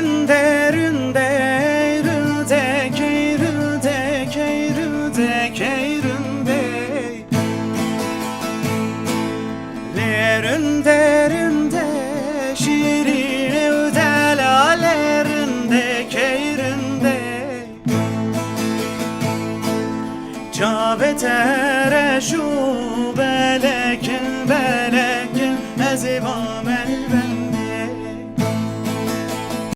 Ründe ründe rüde key rüde key rüde key ründe Le ründe ründe şirin evde lale ründe key ründe Cabetere şu belekin belekin ezibam elbet.